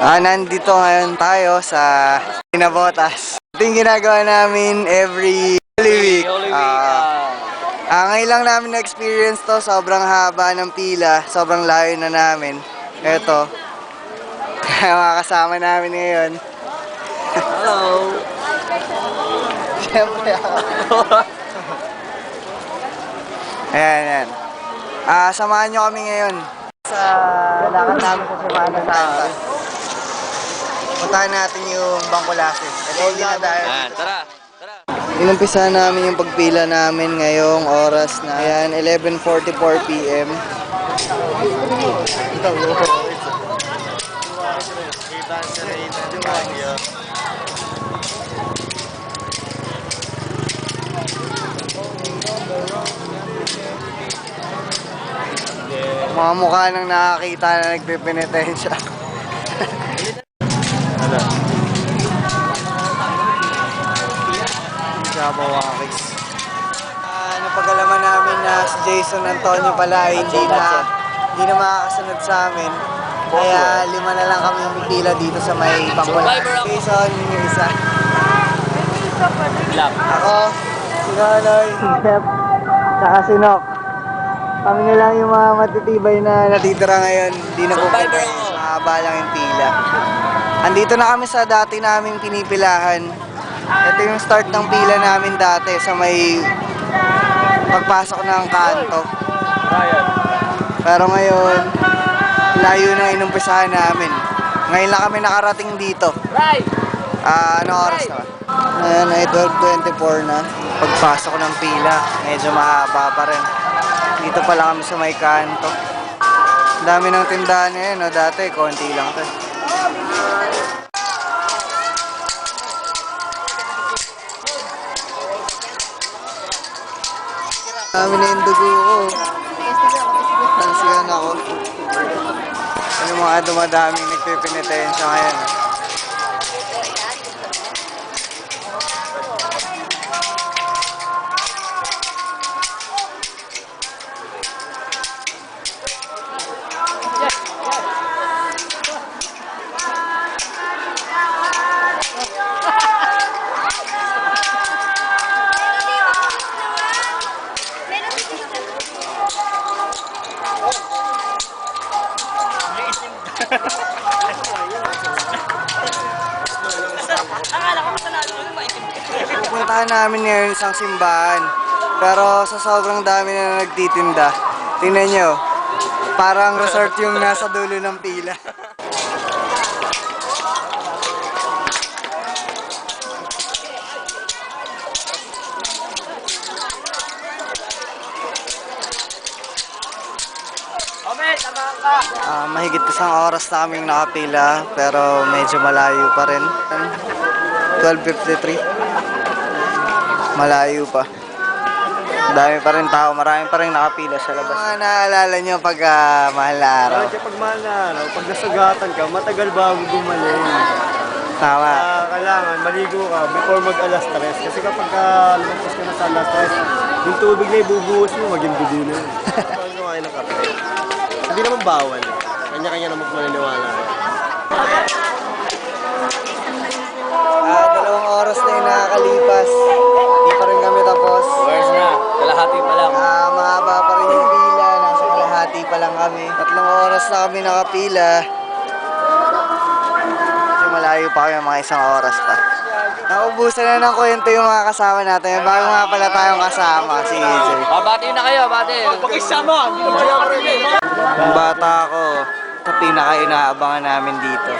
Ah, nandito ngayon tayo sa Pinabotas. Ito yung ginagawa namin every Holy Week. Ah, ah, ngayon lang namin na-experience to. Sobrang haba ng pila. Sobrang layo na namin. Ito. Kaya mga kasama namin ngayon. Hello. Siyempre ako. Ayan, ayan. Ah, samahan nyo kami ngayon sa lakad namin sa Semana Santa. Puntahan natin yung Bangkulasin. Kasi hindi na tayo. Ayan, tara. Tara. Inumpisa namin yung pagpila namin ngayong oras na ayan, 11.44 p.m. Mga mukha nang nakakita na nagpipinitensya. Jabawakis. Ah, napagalaman namin na si Jason Antonio pala ay hindi na hindi na makakasunod sa amin. Kaya lima na lang kami yung pipila dito sa may ako. Jason, yung isa. Ako, si Nonoy, si Sep, saka si Nok. Kami na lang yung mga matitibay na natitira ngayon. Hindi na pupunta. Mahaba lang yung pila. Andito na kami sa dati naming pinipilahan. Ito yung start ng pila namin dati sa may pagpasok ng kanto. Pero ngayon, layo na inumpisahan namin. Ngayon lang kami nakarating dito. Ah, ano oras na ba? Ayan, ay 12.24 na. Pagpasok ng pila, medyo mahaba pa rin. Dito pala kami sa may kanto. Dami ng tindahan ngayon, no? Dati, konti lang to. Dami na yung dugo ko. Tansiyan ako. Ano mga dumadaming nagpipinitensya ngayon. Pupuntahan namin ngayon isang simbahan. Pero sa sobrang dami na nagtitinda, tingnan nyo, parang resort yung nasa dulo ng pila. Ah, mahigit isang oras na kaming nakapila, pero medyo malayo pa rin. 12.53. Malayo pa. Dami pa rin tao, marami pa rin nakapila sa labas. Mga naalala nyo pag ah, mahal na araw. Kaya pag mahal na araw, pag nasugatan ka, matagal bago gumaling. Tama. Ah, kailangan maligo ka before mag alas stress. Kasi kapag ka lumagpas ka na sa alas stress, yung tubig na ibubuhos mo, maging dugo na yun. Pag kumain ng kape, hindi naman bawal. Kanya-kanya naman kung kami. Tatlong oras na kami nakapila. Medyo malayo pa kami mga isang oras pa. Naubusan na ng kwento yung mga kasama natin. Bago nga pala tayong kasama, si EJ. Ah, bati na kayo, bati. Pakisama. Nung bata ako, sa pinaka-inaabangan namin dito.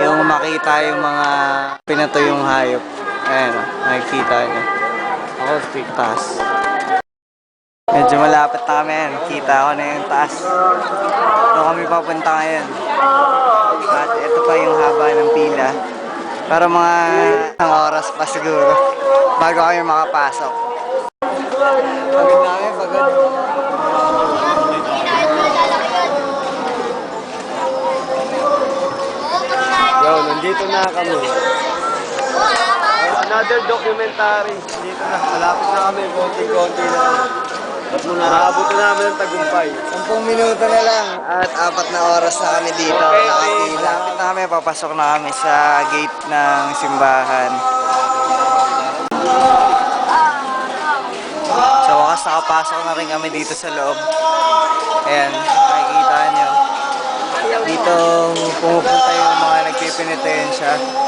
Yung makita yung mga pinatuyong hayop. Ayan o, nakikita nyo. Ako, taas. Medyo malapit na kami. Kita ko na yung taas. Doon kami papunta ngayon. At ito pa yung haba ng pila. Pero mga isang oras pa siguro bago kami makapasok. Pagod na kami, pagod. Yo, nandito na kami. Another documentary. Dito na, malapit na kami, konti-konti na. Naabot na namin ang tagumpay. 10 minuto na lang at apat na oras na kami dito. Nakapila. Malapit na kami, papasok na kami sa gate ng simbahan. Sa wakas, nakapasok na rin kami dito sa loob. Ayan, nakikita nyo. Dito pumupunta yung mga nagpipinitensya.